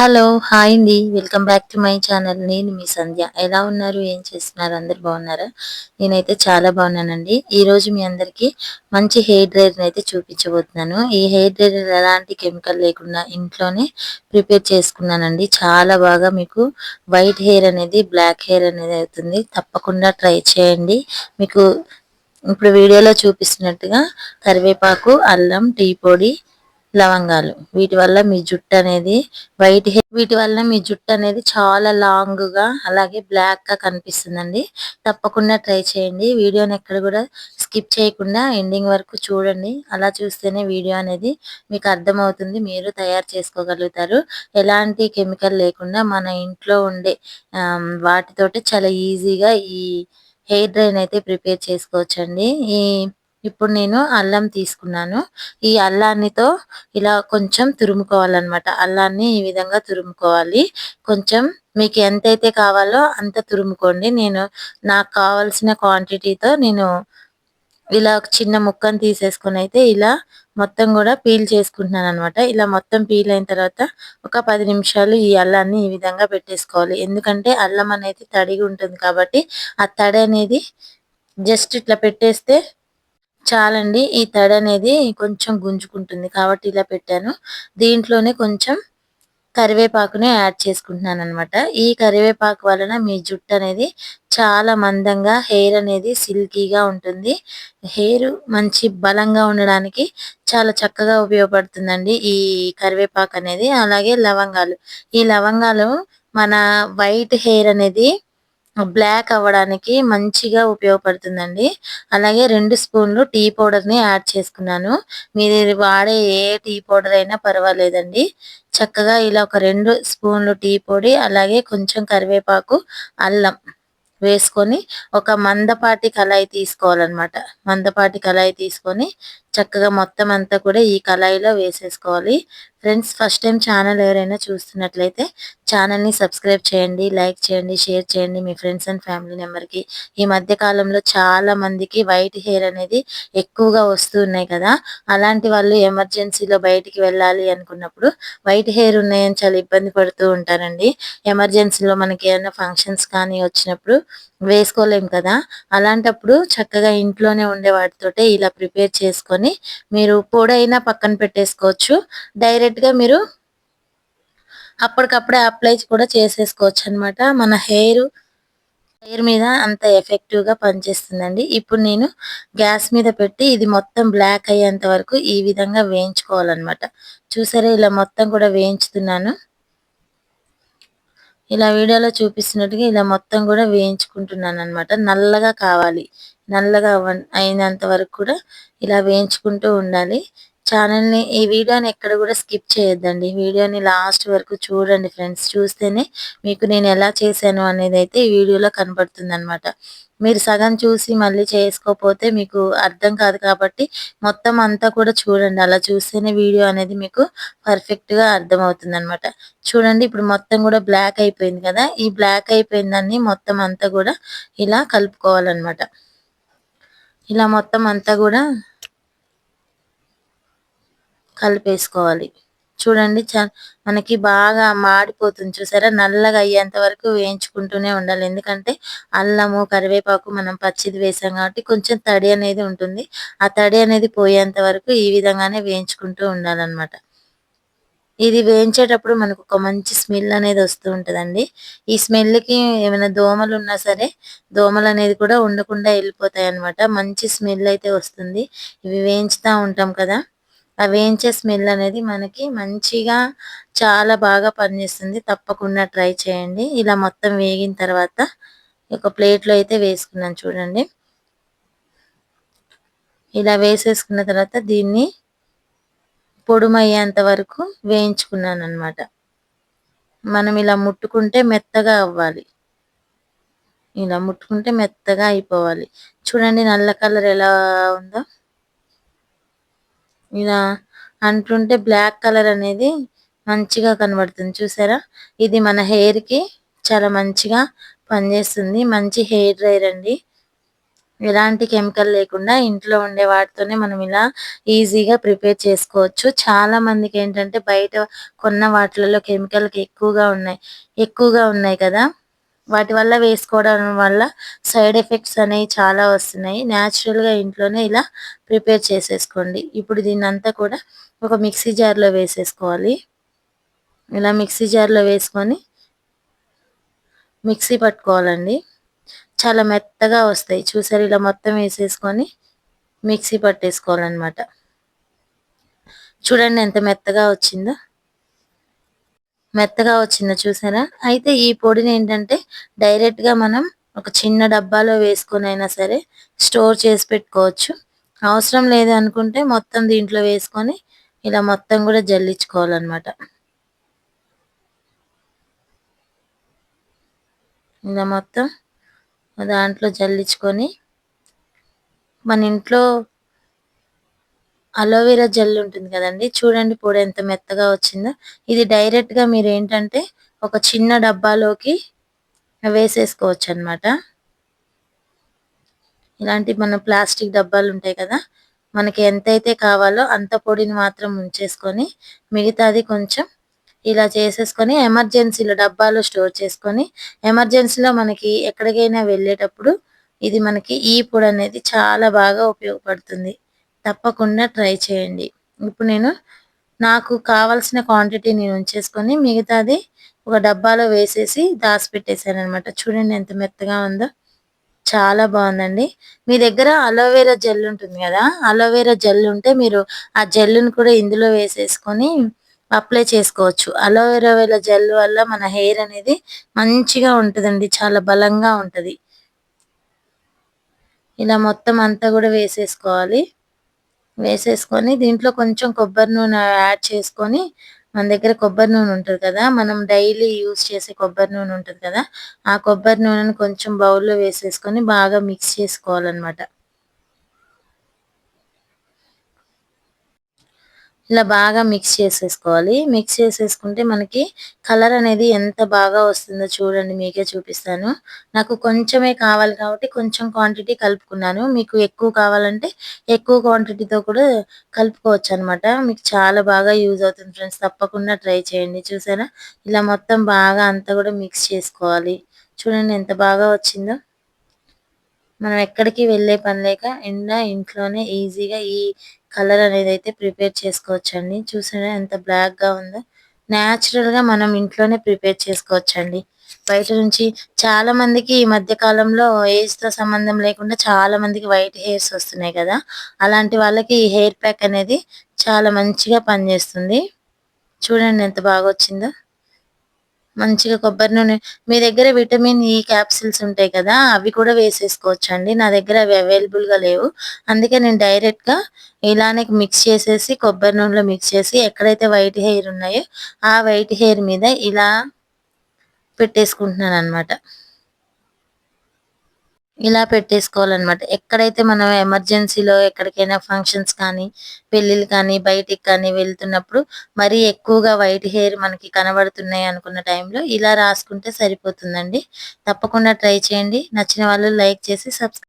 Hello hi అండి. Welcome back to my channel. నేను మీ సంధ్య. ఎలా ఉన్నారు? ఏం చేస్తున్నారు? అందరు బాగున్నారా? నేనైతే చాలా బాగున్నానండి. ఈ రోజు మీ అందరికీ మంచి హెయిర్ డ్రైయర్ని అయితే చూపించబోతున్నాను. ఈ హెయిర్ డ్రైయర్ ఎలాంటి కెమికల్ లేకుండా ఇంట్లోనే ప్రిపేర్ చేసుకున్నానండి. చాలా బాగా మీకు వైట్ హెయిర్ అనేది బ్లాక్ హెయిర్ అనేది అవుతుంది. తప్పకుండా ట్రై చేయండి. మీకు ఇప్పుడు వీడియోలో చూపిస్తున్నట్టుగా కరివేపాకు అల్లం టీ పొడి లవంగాలు. వీటి వల్ల మీ జుట్టు అనేది వైట్ హెయిర్ వీటి వల్ల మీ జుట్టు అనేది చాలా లాంగ్గా అలాగే బ్లాక్గా కనిపిస్తుందండి. తప్పకుండా ట్రై చేయండి. వీడియోని ఎక్కడ కూడా స్కిప్ చేయకుండా ఎండింగ్ వరకు చూడండి. అలా చూస్తేనే వీడియో అనేది మీకు అర్థమవుతుంది మీరు తయారు చేసుకోగలుగుతారు. ఎలాంటి కెమికల్ లేకుండా మన ఇంట్లో ఉండే వాటితోటి చాలా ఈజీగా ఈ హెయిర్ డ్రైన్ అయితే ప్రిపేర్ చేసుకోవచ్చండి. ఈ ఇప్పుడు నేను అల్లం తీసుకున్నాను. ఈ అల్లాన్నితో ఇలా కొంచెం తురుముకోవాలన్నమాట. అల్లాన్ని ఈ విధంగా తురుముకోవాలి. కొంచెం మీకు ఎంతైతే కావాలో అంత తురుముకోండి. నేను నాకు కావాల్సిన క్వాంటిటీతో నేను ఇలా ఒక చిన్న ముక్కను తీసేసుకొని అయితే ఇలా మొత్తం కూడా పీల్ చేసుకుంటున్నాను అనమాట ఇలా మొత్తం పీల్ అయిన తర్వాత ఒక పది నిమిషాలు ఈ అల్లాన్ని ఈ విధంగా పెట్టేసుకోవాలి. ఎందుకంటే అల్లం అనేది తడిగా ఉంటుంది కాబట్టి ఆ తడి అనేది జస్ట్ ఇట్లా పెట్టేస్తే చాలండి. ఈ తడి అనేది కొంచెం గుంజుకుంటుంది కాబట్టి ఇలా పెట్టాను. దీంట్లోనే కొంచెం కరివేపాకుని యాడ్ చేసుకుంటున్నాను అనమాట ఈ కరివేపాకు వలన మీ జుట్టు అనేది చాలా మందంగా హెయిర్ అనేది సిల్కీగా ఉంటుంది. హెయిర్ మంచి బలంగా ఉండడానికి చాలా చక్కగా ఉపయోగపడుతుందండి ఈ కరివేపాకు అనేది. అలాగే లవంగాలు. ఈ లవంగాలు మన వైట్ హెయిర్ అనేది బ్లాక్ అవ్వడానికి మంచిగా ఉపయోగపడుతుందండి. అలాగే రెండు స్పూన్లు టీ పౌడర్ని యాడ్ చేసుకున్నాను. మీరు వాడే ఏ టీ పౌడర్ అయినా పర్వాలేదండి. చక్కగా ఇలా ఒక రెండు స్పూన్లు టీ పొడి అలాగే కొంచెం కరివేపాకు అల్లం వేసుకొని ఒక మందపాటి కళాయి తీసుకోవాలన్నమాట. మందపాటి కళాయి తీసుకొని చక్కగా మొత్తం అంతా కూడా ఈ కళాయిలో వేసేసుకోవాలి. ఫ్రెండ్స్ ఫస్ట్ టైం ఛానల్ ఎవరైనా చూస్తున్నట్లయితే ఛానల్ని సబ్స్క్రైబ్ చేయండి లైక్ చేయండి షేర్ చేయండి మీ ఫ్రెండ్స్ అండ్ ఫ్యామిలీ మెంబర్కి. ఈ మధ్య కాలంలో చాలా మందికి వైట్ హెయిర్ అనేది ఎక్కువగా వస్తున్నాయి కదా. అలాంటి వాళ్ళు ఎమర్జెన్సీలో బయటికి వెళ్ళాలి అనుకున్నప్పుడు వైట్ హెయిర్ ఉన్నాయని చాలా ఇబ్బంది పడుతూ ఉంటారండి. ఎమర్జెన్సీలో మనకి ఏమైనా ఫంక్షన్స్ కానీ వచ్చినప్పుడు వేసుకోలేం కదా. అలాంటప్పుడు చక్కగా ఇంట్లోనే ఉండే వాటితోటే ఇలా ప్రిపేర్ చేసుకొని మీరు పొడైనా పక్కన పెట్టేసుకోవచ్చు. డైరెక్ట్ గా మీరు అప్పటికప్పుడే అప్లై కూడా చేసేసుకోవచ్చు అనమాట మన హెయిర్ హెయిర్ మీద అంత ఎఫెక్టివ్గా పనిచేస్తుందండి. ఇప్పుడు నేను గ్యాస్ మీద పెట్టి ఇది మొత్తం బ్లాక్ అయ్యేంత వరకు ఈ విధంగా వేయించుకోవాలన్నమాట. చూసారా ఇలా మొత్తం కూడా వేయించుతున్నాను. ఇలా వీడియోలో చూపిస్తున్నట్టుగా ఇలా మొత్తం కూడా వేయించుకుంటున్నాను అనమాట నల్లగా కావాలి. నల్లగా అయినంత వరకు కూడా ఇలా వేయించుకుంటూ ఉండాలి. ఛానల్ని ఈ వీడియోని ఎక్కడ కూడా స్కిప్ చేయొద్దండి. వీడియోని లాస్ట్ వరకు చూడండి ఫ్రెండ్స్. చూస్తేనే మీకు నేను ఎలా చేశాను అనేది అయితే ఈ వీడియోలో కనబడుతుంది అనమాట మీరు సగం చూసి మళ్ళీ చేసుకోకపోతే మీకు అర్థం కాదు కాబట్టి మొత్తం అంతా కూడా చూడండి. అలా చూస్తేనే వీడియో అనేది మీకు పర్ఫెక్ట్గా అర్థమవుతుంది అనమాట చూడండి ఇప్పుడు మొత్తం కూడా బ్లాక్ అయిపోయింది కదా? ఈ బ్లాక్ అయిపోయిందాన్ని మొత్తం అంతా కూడా ఇలా కలుపుకోవాలన్నమాట. ఇలా మొత్తం అంతా కూడా కలిపేసుకోవాలి. చూడండి మనకి బాగా మాడిపోతుంది చూసారా? నల్లగా అయ్యేంత వరకు వేయించుకుంటూనే ఉండాలి. ఎందుకంటే అల్లము కరివేపాకు మనం పచ్చిది వేసాం కాబట్టి కొంచెం తడి అనేది ఉంటుంది. ఆ తడి అనేది పోయేంత వరకు ఈ విధంగానే వేయించుకుంటూ ఉండాలన్నమాట. ఇది వేయించేటప్పుడు మనకు ఒక మంచి స్మెల్ అనేది వస్తూ ఉంటుందండి. ఈ స్మెల్కి ఏమైనా దోమలు ఉన్నా సరే దోమలు అనేది కూడా ఉండకుండా వెళ్ళిపోతాయి అనమాట మంచి స్మెల్ అయితే వస్తుంది. ఇవి వేయించుతూ ఉంటాం కదా. ఆ వేయించే స్మెల్ అనేది మనకి మంచిగా చాలా బాగా పనిచేస్తుంది. తప్పకుండా ట్రై చేయండి. ఇలా మొత్తం వేగిన తర్వాత ఒక ప్లేట్లో అయితే వేసుకున్నాను చూడండి. ఇలా వేసేసుకున్న తర్వాత దీన్ని పొడుమయ్యేంత వరకు వేయించుకున్నాను అనమాట మనం ఇలా ముట్టుకుంటే మెత్తగా అవ్వాలి. ఇలా ముట్టుకుంటే మెత్తగా అయిపోవాలి. చూడండి నల్ల కలర్ ఎలా ఉందో. ఇలా అంటుంటే బ్లాక్ కలర్ అనేది మంచిగా కనబడుతుంది. చూసారా? ఇది మన హెయిర్కి చాలా మంచిగా పనిచేస్తుంది. మంచి హెయిర్ డ్రైయర్ అండి. ఎలాంటి కెమికల్ లేకుండా ఇంట్లో ఉండే వాటితోనే మనం ఇలా ఈజీగా ప్రిపేర్ చేసుకోవచ్చు. చాలా మందికి ఏంటంటే బయట కొన్న వాటిలలో కెమికల్ ఎక్కువగా ఉన్నాయి. ఎక్కువగా ఉన్నాయి కదా? వాటి వల్ల వేసుకోవడం వల్ల సైడ్ ఎఫెక్ట్స్ అనేవి చాలా వస్తున్నాయి. న్యాచురల్గా ఇంట్లోనే ఇలా ప్రిపేర్ చేసేసుకోండి. ఇప్పుడు దీన్ని అంతా కూడా ఒక మిక్సీ జార్లో వేసేసుకోవాలి. ఇలా మిక్సీ జార్లో వేసుకొని మిక్సీ పట్టుకోవాలండి. చాలా మెత్తగా వస్తాయి. చూసారు? ఇలా మొత్తం వేసేసుకొని మిక్సీ పట్టేసుకోవాలన్నమాట. చూడండి ఎంత మెత్తగా వచ్చిందో. మెత్తగా వచ్చిందో చూసారా? అయితే ఈ పొడిని ఏంటంటే డైరెక్ట్గా మనం ఒక చిన్న డబ్బాలో వేసుకొని అయినా సరే స్టోర్ చేసి పెట్టుకోవచ్చు. అవసరం లేదు అనుకుంటే మొత్తం దీంట్లో వేసుకొని ఇలా మొత్తం కూడా జల్లించుకోవాలన్నమాట. ఇలా మొత్తం దాంట్లో జల్లించుకొని మన ఇంట్లో అలోవెరా జెల్ ఉంటుంది కదండి. చూడండి పొడి ఎంత మెత్తగా వచ్చిందో. ఇది డైరెక్ట్గా మీరు ఏంటంటే ఒక చిన్న డబ్బాలోకి వేసేసుకోవచ్చు అనమాట ఇలాంటి మన ప్లాస్టిక్ డబ్బాలు ఉంటాయి కదా. మనకి ఎంతైతే కావాలో అంత పొడిని మాత్రం ఉంచేసుకొని మిగతాది కొంచెం ఇలా చేసేసుకొని ఎమర్జెన్సీలో డబ్బాలో స్టోర్ చేసుకొని ఎమర్జెన్సీలో మనకి ఎక్కడికైనా వెళ్ళేటప్పుడు ఇది మనకి ఈ పొడి అనేది చాలా బాగా ఉపయోగపడుతుంది. తప్పకుండా ట్రై చేయండి. ఇప్పుడు నేను నాకు కావాల్సిన క్వాంటిటీ నేను ఉంచేసుకొని మిగతాది ఒక డబ్బాలో వేసేసి దాచిపెట్టేశాను అనమాట చూడండి ఎంత మెత్తగా ఉందో. చాలా బాగుందండి. మీ దగ్గర అలోవెరా జెల్ ఉంటుంది కదా అలోవెరా జెల్ ఉంటే మీరు ఆ జెల్ను కూడా ఇందులో వేసేసుకొని అప్లై చేసుకోవచ్చు. అలోవెరా జెల్ వల్ల మన హెయిర్ అనేది మంచిగా ఉంటుందండి చాలా బలంగా ఉంటుంది. ఇలా మొత్తం అంతా కూడా వేసేసుకోవాలి. వేసేసుకొని దీంట్లో కొంచెం కొబ్బరి నూనె యాడ్ చేసుకొని మన దగ్గర కొబ్బరి నూనె ఉంటుంది కదా మనం డైలీ యూజ్ చేసే కొబ్బరి నూనె ఉంటుంది కదా ఆ కొబ్బరి నూనెను కొంచెం బౌల్లో వేసేసుకొని బాగా మిక్స్ చేసుకోవాలన్నమాట. ఇలా బాగా మిక్స్ చేసేసుకోవాలి. మిక్స్ చేసేసుకుంటే మనకి కలర్ అనేది ఎంత బాగా వస్తుందో చూడండి మీకే చూపిస్తాను. నాకు కొంచెమే కావాలి కాబట్టి కొంచెం క్వాంటిటీ కలుపుకున్నాను. మీకు ఎక్కువ కావాలంటే ఎక్కువ క్వాంటిటీతో కూడా కలుపుకోవచ్చు అనమాట మీకు చాలా బాగా యూజ్ అవుతుంది ఫ్రెండ్స్ తప్పకుండా ట్రై చేయండి. చూసారా? ఇలా మొత్తం బాగా అంతా కూడా మిక్స్ చేసుకోవాలి. చూడండి ఎంత బాగా వచ్చిందో. మనం ఎక్కడికి వెళ్ళే పని లేక ఎండ ఇంట్లోనే ఈజీగా ఈ కలర్ అనేది అయితే ప్రిపేర్ చేసుకోవచ్చండి. చూసారా ఎంత బ్లాక్గా ఉందో. నాచురల్గా మనం ఇంట్లోనే ప్రిపేర్ చేసుకోవచ్చండి. బయట నుంచి చాలా మందికి ఈ మధ్య కాలంలో ఏజ్తో సంబంధం లేకుండా చాలా మందికి వైట్ హెయిర్స్ వస్తున్నాయి కదా. అలాంటి వాళ్ళకి ఈ హెయిర్ ప్యాక్ అనేది చాలా మంచిగా పనిచేస్తుంది. చూడండి ఎంత బాగా వచ్చిందో. మంచిగా కొబ్బరి నూనె. మీ దగ్గర విటమిన్ ఈ క్యాప్సిల్స్ ఉంటాయి కదా అవి కూడా వేసేసుకోవచ్చు అండి నా దగ్గర అవి అవైలబుల్గా లేవు. అందుకే నేను డైరెక్ట్గా ఇలానే మిక్స్ చేసేసి కొబ్బరి నూనెలో మిక్స్ చేసి ఎక్కడైతే వైట్ హెయిర్ ఉన్నాయో ఆ వైట్ హెయిర్ మీద ఇలా పెట్టేసుకుంటున్నాను అనమాట ఇలా పెట్టేసుకోవాలన్నమాట. ఎక్కడైతే మనం ఎమర్జెన్సీలో ఎక్కడికైనా ఫంక్షన్స్ కానీ పెళ్ళిళ్ళు కానీ బయటికి కానీ వెళ్తున్నప్పుడు మరీ ఎక్కువగా వైట్ హెయిర్ మనకి కనబడుతున్నాయి అనుకున్న టైంలో ఇలా రాసుకుంటే సరిపోతుందండి. తప్పకుండా ట్రై చేయండి. నచ్చిన వాళ్ళు లైక్ చేసి సబ్స్క్రైబ్